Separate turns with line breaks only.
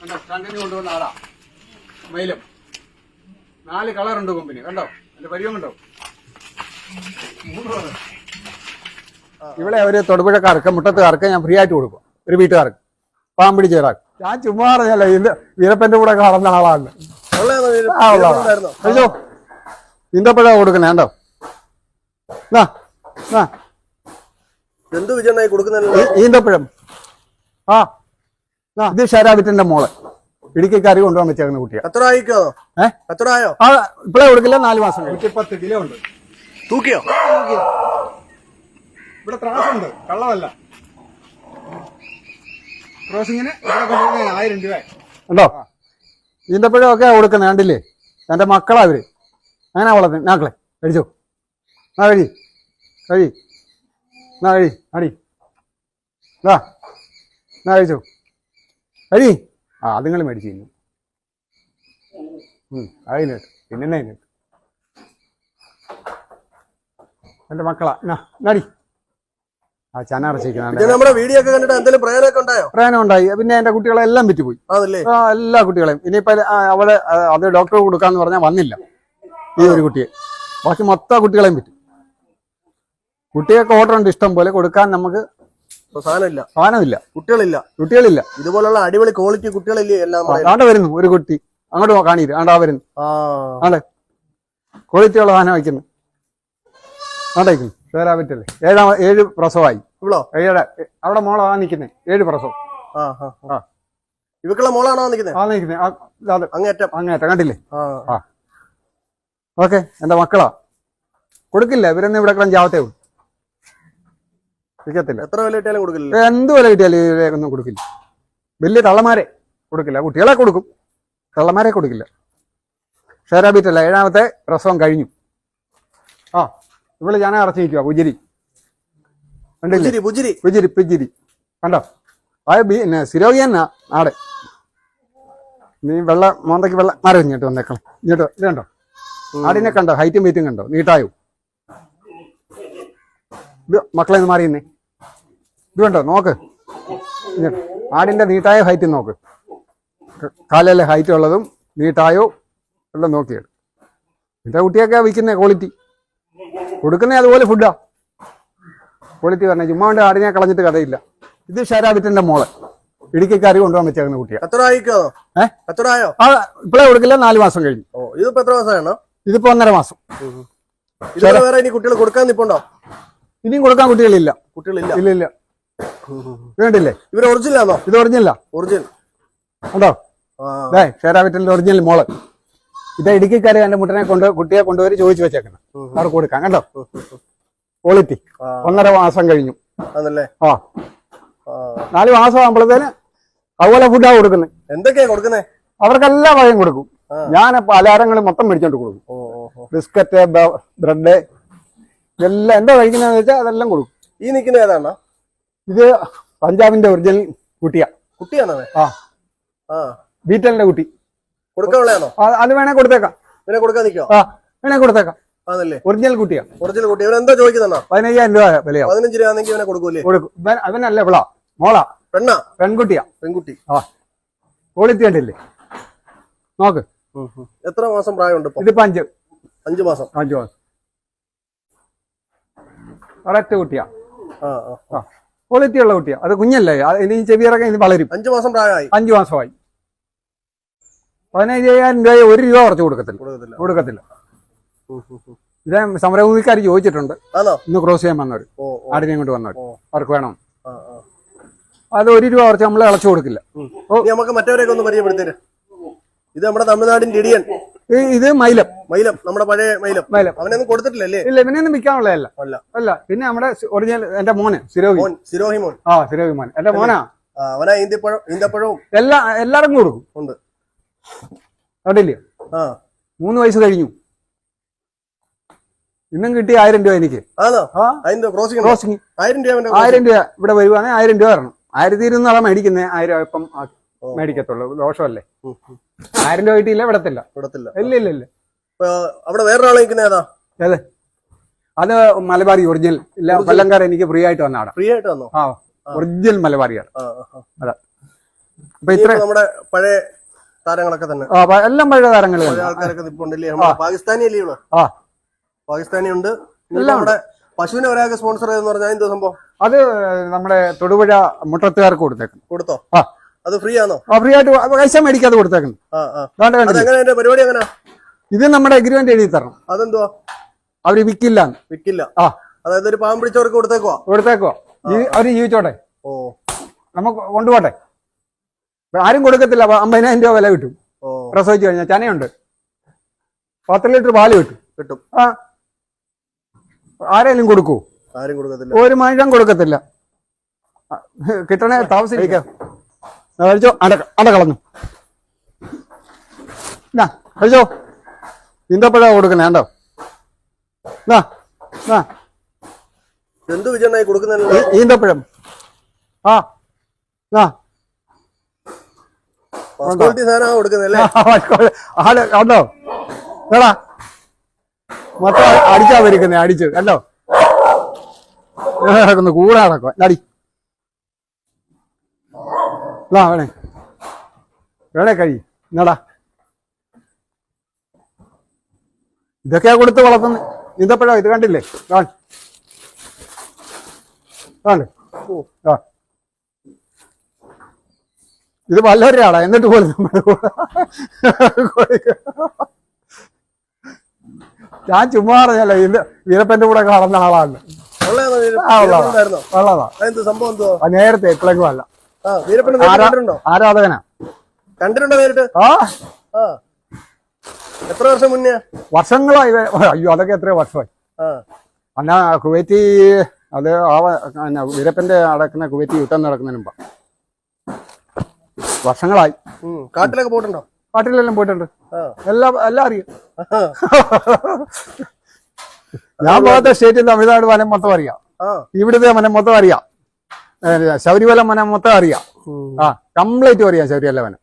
കണ്ടോ കണ്ടിന് കൊണ്ടുവന്ന ആളാ. മയിലും. നാല് കളറുണ്ട് കൊമ്പിന് കണ്ടോ? എന്റെ പരിചയം കണ്ടോ? ഇവിടെ ഒരു തൊടുപുഴക്കാർക്ക് മുട്ടത്തുകാർക്ക് ഞാൻ ഫ്രീ ആയിട്ട് കൊടുക്കും. ഒരു വീട്ടുകാർക്ക്. പാമ്പിടി ചേരാൻ ഞാൻ ചുമ്മാ പറഞ്ഞല്ല ഇത് വീരപ്പന്റെ കൂടെ കടന്ന ആളാണ്? അയ്യോ ഈന്തപ്പഴ കൊടുക്കണേ കണ്ടോ? എന്നാ ആ
എന്ത് വിജയനായി കൊടുക്കുന്നില്ല
ഈന്തപ്പഴം. ആ ഇത് ഷരാബിറ്റിന്റെ മോൾ. ഇടുക്കിക്കാരി കൊണ്ടുപോകാൻ വെച്ചേക്കുന്ന കുട്ടിയെ.
എത്ര ആയിക്കോ?
ഏ?
എത്ര ആയോ?
ആ ഇപ്പഴേ കൊടുക്കില്ല നാല് മാസം നൂറ്റിപ്പത്ത് കിലോ ഉണ്ട്.
തൂക്കിയോ?
ഇവിടെ ത്രാസുണ്ട് കള്ളമല്ല. ക്രോസിങ്ങിന് ഇവിടെ ആയിരം രൂപ. ഉണ്ടോ? ഈന്തപ്പഴം ഒക്കെ കൊടുക്കുന്നത് കണ്ടില്ലേ? എന്റെ മക്കളാ അവർ അങ്ങനെ വളർത്തുന്നത് നാക്കളെ കഴിച്ചോ? ആ കഴി. കഴി. എന്നാ കഴി അടി. ഇതാ എന്നാ കഴിച്ചോ? കഴി ആ അതുങ്ങൾ മേടിച്ചു തിന്നു. ഉം അതിന് പിന്നെ അതിന് എന്റെ മക്കളാ എന്നാ നടി ആ ചന
നമ്മുടെ വീഡിയോ ഒക്കെ കണ്ടിട്ട് എന്തെങ്കിലും പ്രയോജനമൊക്കെ ഉണ്ടായോ?
പ്രയോജനം ഉണ്ടായി. പിന്നെ എന്റെ കുട്ടികളെല്ലാം വിറ്റുപോയി. ആ എല്ലാ കുട്ടികളെയും. ഇനിയിപ്പോ അവളെ അത് ഡോക്ടർ കൊടുക്കാന്ന് പറഞ്ഞാൽ വന്നില്ല. ഈ ഒരു കുട്ടിയെ. ബാക്കി മൊത്തം കുട്ടികളെയും വിറ്റു. കുട്ടികൾക്ക് ഓർഡർ ഉണ്ട് ഇഷ്ടം പോലെ കൊടുക്കാൻ നമുക്ക്
ഇപ്പൊ സാധനമില്ല.
സാധനമില്ല.
കുട്ടികളില്ല.
കുട്ടികളില്ല.
ഇതുപോലുള്ള അടിപൊളി ക്വാളിറ്റി കുട്ടികളില്ലേ എല്ലാം?
ആണ്ട വരുന്നു ഒരു കുട്ടി. അങ്ങോട്ട് കാണീര് ആണ്ടാ വരുന്നു. ക്വാളിറ്റി ഉള്ള സാധനം വയ്ക്കുന്നു. ആണ്ടേക്കുന്നു പേരാ പറ്റല്ലേ ഏഴാം ഏഴ് പ്രസവമായി
ഇവളോ?
ഏഴ് അവിടെ മോളാ നിൽക്കുന്നേ. ഏഴ് പ്രസവം.
ആ ആ. ഇവക്കുള്ള മോളാണോ നിൽക്കുന്നത്
ആ
അങ്ങേറ്റം
അങ്ങേറ്റം കണ്ടില്ലേ?
ആ.
ഓക്കെ എന്റെ മക്കളാ? കൊടുക്കില്ല ഇവരൊന്നും ഇവിടെ കിടന്ന് ചാവത്തേ ഉള്ളൂ. വിൽക്കത്തില്ല.
എത്ര വില കിട്ടിയാലും കൊടുക്കില്ല
എന്ത് വില കിട്ടിയാലും ഒന്നും കൊടുക്കില്ല. വലിയ തള്ളമാരെ കൊടുക്കില്ല. കുട്ടികളെ കൊടുക്കും. തള്ളമാരെ കൊടുക്കില്ല. ഷെയറാബീറ്റല്ല ഏഴാമത്തെ പ്രസവം കഴിഞ്ഞു. ആ ഇവിടെ ഞാൻ അടച്ചു നിൽക്കുക പുജിരി. കണ്ടില്ലേ?
പുജിരി പുജിരി.
കണ്ടോ? ആ പിന്നെ സിരോഗി തന്നെ ആടെ. നീ വെള്ള മോന്തയ്ക്ക് വെള്ള മാറി ഇങ്ങോട്ട് വന്നേക്കണം? ഇങ്ങോട്ട് ഇത് കണ്ടോ ആടിനെ കണ്ടോ? ഹൈറ്റും വെയിറ്റും കണ്ടോ? നീട്ടായോ? മക്കളെ ഒന്ന് മാറിയുന്നേ ഇത് നോക്ക്. ആടിന്റെ ആടിന്റെ നീട്ടായ ഹൈറ്റ് നോക്ക്. കാലയിലെ കാലിലെ ഹൈറ്റ് ഉള്ളതും നീട്ടായോ എല്ലാം നോക്കിയത് എന്റെ കുട്ടിയൊക്കെ വിൽക്കുന്ന ക്വാളിറ്റി കൊടുക്കുന്ന അതുപോലെ ഫുഡാ ക്വാളിറ്റി പറഞ്ഞ ചുമ്മാ കൊണ്ട് ആടിനെ കളഞ്ഞിട്ട് കഥയില്ല. ഇത് ഷരാബിറ്റിന്റെ മോൾ. ഇടുക്കിക്കാരി കൊണ്ടുപോകാൻ വെച്ചേക്കുന്ന കുട്ടിയാ.
എത്ര ആയിക്കോ? എത്ര ആയോ?
ആ ഇപ്പോഴേ കൊടുക്കില്ല നാലു മാസം കഴിഞ്ഞു.
ഓ ഇതിപ്പോ എത്ര മാസമാണോ
ഇതിപ്പോ ഒന്നര മാസം.
ഇതുവരെ വേറെ ഇനി കുട്ടികൾ കൊടുക്കാൻ നിപ്പുണ്ടോ?
ഇനിയും കൊടുക്കാൻ കുട്ടികളില്ല.
കുട്ടികളില്ല.
ഇല്ല ഇല്ല വേണ്ടില്ലേ
ഇവർ ഒറിജിനൽ ആണോ?
ഇത് ഒറിജിനൽ
ഒറിജിനൽ
ഉണ്ടോ ഷേരാവിറ്റലിന്റെ ഒറിജിനൽ മോൾ. ഇത് ഇടുക്കിക്കാരെ എന്റെ മുട്ടനെ കൊണ്ട് കുട്ടിയെ കൊണ്ടുപോയി ചോദിച്ചു വെച്ചേക്കണം. അവിടെ കൊടുക്കാം കണ്ടോ? ക്വാളിറ്റി ഒന്നര മാസം കഴിഞ്ഞു. ആ. നാല് മാസം ആകുമ്പോഴത്തേന് അതുപോലെ ഫുഡാ കൊടുക്കുന്നത്
എന്തൊക്കെയാ കൊടുക്കുന്നത്
അവർക്കെല്ലാ വകയും കൊടുക്കും. ഞാൻ പലഹാരങ്ങൾ മൊത്തം മേടിച്ചോണ്ട് കൊടുക്കും. ബിസ്ക്കറ്റ് ബ്രെഡ് ഇതെല്ലാം എന്താ കഴിക്കുന്നതെന്ന് വെച്ചാൽ അതെല്ലാം കൊടുക്കും.
ഈ നിൽക്കുന്ന ഏതാണോ
ഇത് പഞ്ചാബിന്റെ ഒറിജിനൽ കുട്ടിയാ.
കുട്ടിയാണോ?
ആ.
ആ.
ബീറ്റലിന്റെ കുട്ടി.
കൊടുക്കാനുള്ളതാണോ
അത് വേണേ കൊടുത്തേക്കാം.
ഇവനെ കൊടുക്കാൻ നിൽക്കോ
ആ വേണേ കൊടുത്തേക്കാം.
ആണല്ലേ?
ഒറിജിനൽ കുട്ടിയാ.
ഒറിജിനൽ കുട്ടി. ഇവൻ എന്താ ചോദിക്കുന്നോ
പതിനയ്യായിരം രൂപ വിലയോ
പതിനഞ്ച് രൂപ ആണെങ്കിൽ ഇവനെ കൊടുക്കൂലേ?
കൊടുക്കും. ഇവൻ- അവനല്ല ഇവളാ. മോളാ.
പെണ്ണാ?
പെൺകുട്ടിയാ.
പെൺകുട്ടി.
ആ. ക്വാളിറ്റി കണ്ടില്ലേ? നോക്ക്.
എത്ര മാസം പ്രായമുണ്ട്
ഇതിപ്പോ അഞ്ച്.
അഞ്ചു മാസം.
അഞ്ചു മാസം. ഒരൊറ്റ കുട്ടിയാ.
ആ. ആ.
ക്വാളിറ്റി ഉള്ള കുട്ടിയാ. അത് കുഞ്ഞല്ലേ? ഇനി ചെവിയറൊക്കെ ഇനി വളരും.
അഞ്ചു മാസം പ്രായമായി.
അഞ്ചു മാസമായി. പതിനയ്യായിരം രൂപ ഒരു രൂപ കുറച്ച് കൊടുക്കത്തില്ല.
കൊടുക്കത്തില്ല.
ഇത് സമരഭൂമിക്കാർ ചോദിച്ചിട്ടുണ്ട്. ഇന്ന് ക്രോസ് ചെയ്യാൻ വന്നവർ ആടിനെ ഇങ്ങോട്ട് വന്നവർ. അവർക്ക് വേണം. അത് ഒരു രൂപ കുറച്ച് നമ്മൾ ഇളച്ചു കൊടുക്കില്ല.
നമുക്ക് മറ്റവരെയൊക്കെ ഒന്ന് പരിചയപ്പെടുത്തേര് ഇത് നമ്മുടെ തമിഴ്നാടിന്റെ ഇടിയൻ
ഇത് മൈലം.
മൈലം നമ്മുടെ പഴയ മൈലം.
മൈലം.
അവനൊന്നും കൊടുത്തിട്ടില്ലല്ലേ?
ഇല്ല ഇവനൊന്നും വിൽക്കാനുള്ളതല്ല
അല്ല.
അല്ല പിന്നെ നമ്മുടെ ഒറിജിനൽ എന്റെ മോന് സിരോഹി.
മോൻ സിരോഹി മോൻ.
ആ സിരോഹി മോൻ. എന്റെ മോനാ?
അവനാ ഈന്തപ്പഴം ഈന്തപ്പഴവും.
എല്ലാ എല്ലാവരും കൊടുക്കും
ഉണ്ട്.
കണ്ടില്ലേ?
ആ.
മൂന്ന് വയസ്സ് കഴിഞ്ഞു. ഇന്നും കിട്ടി ആയിരം രൂപ എനിക്ക്.
ക്രോസിംഗ് ആയിരം രൂപ
ആയിരം രൂപ ഇവിടെ വരുവാണെങ്കിൽ ആയിരം രൂപ തരണം ആയിരത്തി ഇരുന്നൂറാണ് മേടിക്കുന്നത് ആയിരം ഇപ്പം മേടിക്കത്തുള്ളൂ. ദോഷമല്ലേ?
ഉം,
വീട്ടില്ല ഇവിടത്തില്ല വിടത്തില്ല. ഇല്ല ഇല്ല ഇല്ല.
അവിടെ വേറൊരാളെ ഏതാ?
അതെ അത് മലബാറി ഒറിജിനൽ. ഇല്ല കൊല്ലംകാർ എനിക്ക് ഫ്രീ ആയിട്ട് വന്ന ആടാ
ഫ്രീ ആയിട്ട് വന്നോ?
ആ ഒറിജിനൽ മലബാറിയാണ്. അതാ. അപ്പൊ ഇത്ര.
നമ്മുടെ പഴയ താരങ്ങളൊക്കെ തന്നെ.
എല്ലാം പഴയ താരങ്ങൾ
പഴയ
തന്നെ
ആൾക്കാരൊക്കെ നിപ്പുണ്ടല്ലേ നമ്മുടെ പാകിസ്ഥാനി അല്ലേ ഉള്ളു
ആ.
പാകിസ്ഥാനി ഉണ്ട്. നമ്മുടെ പശുവിനെ ഒരാൾക്ക് സ്പോൺസർ ചെയ്തെന്ന് പറഞ്ഞാൽ എന്തോ സംഭവം?
അത് നമ്മുടെ തൊടുപുഴ മുട്ടത്തുകാർക്ക് കൊടുത്തേക്കുന്നു.
കൊടുത്തോ?
ആ.
അത് ഫ്രീ ആണോ
ഫ്രീ ആയിട്ട് പൈസ മേടിക്കാതെ
കൊടുത്തേക്കണം. പരിപാടി എങ്ങനെ?
ഇത് നമ്മുടെ എഗ്രിമെന്റ് എഴുതി തരണം.
അതെന്തുവാ?
അവർ വിൽക്കില്ല
വിക്കില്ല.
ആ.
അതായത് ഒരു പാവം പിടിച്ചവർക്ക്
കൊടുത്തേക്കോ കൊടുത്തേക്കോ അവർ ജീവിച്ചോട്ടെ.
ഓ.
നമുക്ക് കൊണ്ടുപോട്ടെ. ആരും കൊടുക്കത്തില്ല. അമ്പതിനായിരം രൂപ വില കിട്ടും. പ്രസവിച്ചു കഴിഞ്ഞാൽ ചനയുണ്ട്. പത്ത് ലിറ്റർ പാൽ കിട്ടും.
കിട്ടും.
ആ. ആരെങ്കിലും കൊടുക്കൂ.
ആരും കൊടുക്കത്തില്ല.
ഒരു മനുഷ്യൻ കൊടുക്കത്തില്ല. കിട്ടണേ താമസിക്കാം. കഴിച്ചോ അട അട കളഞ്ഞു. എന്നാ കഴിച്ചോ ഇന്തപ്പഴ കൊടുക്കണേ കണ്ടോ? എന്നാ എന്നാ
എന്ത് വിജയനായി കൊടുക്കുന്നില്ല
ഈന്തപ്പഴം. ആ ആ കണ്ടോ? എടാ. മൊത്തം അടിച്ചാ വരിക്കുന്നേ അടിച്ചു കണ്ടോ? കൂടെ അടി. ആ വേണേ. വേണേ കഴി എന്നടാ ഇതൊക്കെയാ കൊടുത്ത് വളർത്തുന്നത് ഈന്തപ്പഴം ഇത് കണ്ടില്ലേ? കാണ് കാണ് ആ ഇത് വല്ലവരുടെ ആളാ എന്നിട്ട് പോലും ഞാൻ ചുമ്മാ പറഞ്ഞല്ല ഇത് വീരപ്പന്റെ കൂടെ കളന്ന ആളാണ്. നേരത്തെ ഇപ്പോഴേക്കും അല്ല. ആരാധകനാ?
കണ്ടിട്ടുണ്ടോ നേരിട്ട്? എത്ര വർഷം മുന്നേ?
വർഷങ്ങളായി. അയ്യോ അതൊക്കെ എത്രയോ വർഷമായി. എന്നാ കുവൈറ്റി അത് ആ വീരപ്പന്റെ അടക്കുന്ന കുവൈറ്റി യുദ്ധം നടക്കുന്നതിന് മുമ്പ്. വർഷങ്ങളായി.
കാട്ടിലൊക്കെ പോയിട്ടുണ്ടോ?
കാട്ടിലെല്ലാം പോയിട്ടുണ്ട്. എല്ലാ എല്ലാം അറിയാം. ഞാൻ പോകാത്ത സ്റ്റേറ്റിൽ തമിഴ്നാട് വനം മൊത്തം അറിയാം. ഇവിടുത്തെ വനം മൊത്തം അറിയാം. ശബരിമല വനം മൊത്തം അറിയാം ആ കംപ്ലീറ്റ് അറിയാം ശബരിമല വനം